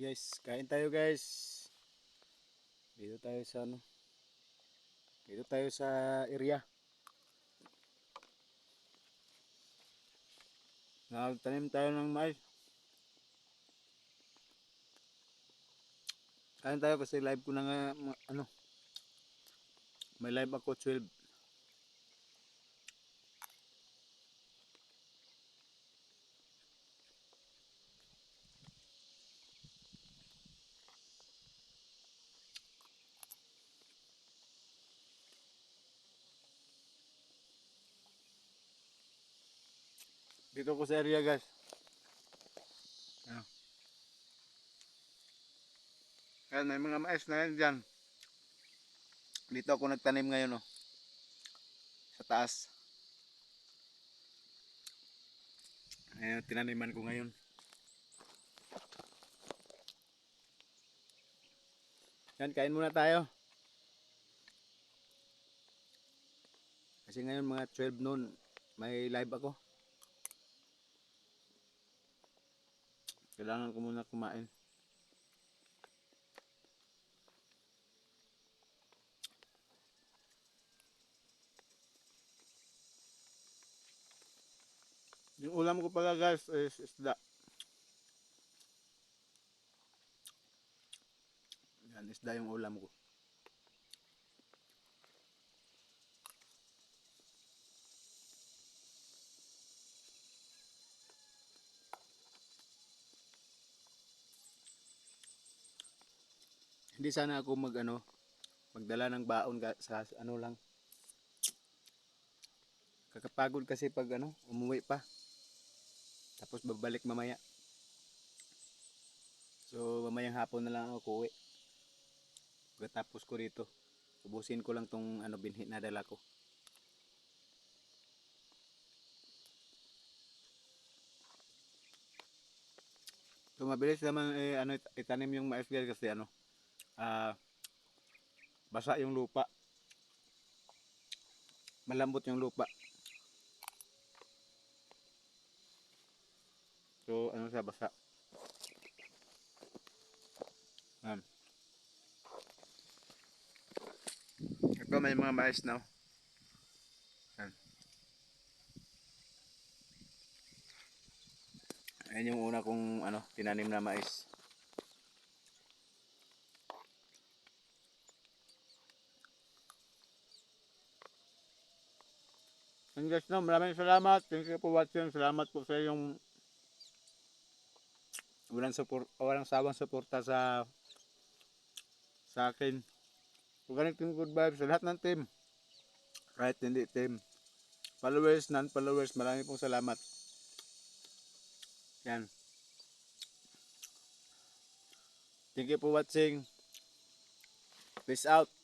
Yes, kain tayo guys. Dito tayo sa ano. Dito tayo sa area. Nagtanim tayo ng mais. Kain tayo kasi live ko na nga, ano. May live ako 12. Dito ko sa area guys. Ayan. Ayan, may mga mais na yan dyan. Dito ako nagtanim ngayon oh. Sa taas. Ayan, tinaniman ko ngayon. Yan, kain muna tayo. Kasi ngayon mga 12 noon, may live ako. Kailangan ko muna kumain. Yung ulam ko pala guys is isda. Yan, isda yung ulam ko. Hindi sana ako mag ano, magdala ng baon sa ano lang. Kakapagod kasi pag ano, umuwi pa. Tapos babalik mamaya. So mamayang hapon na lang ako uwi. Pagkatapos ko rito, ubusin ko lang tong ano binhi na dala ko. So mabilis naman eh, ano, it- itanim yung mais guys kasi ano, ah basa yung lupa. Malambot yung lupa. So, ano siya, basa. Yan. Ito may mga mais na. Yan. Ayan yung una kong ano, tinanim na mais. And guys, no, maraming salamat. Thank you for watching. Salamat po sa yung walang support, walang sawang suporta sa sa akin. Organic Team Good Vibes sa lahat ng team. Kahit hindi team. Followers, non-followers, maraming pong salamat. Yan. Thank you for watching. Peace out.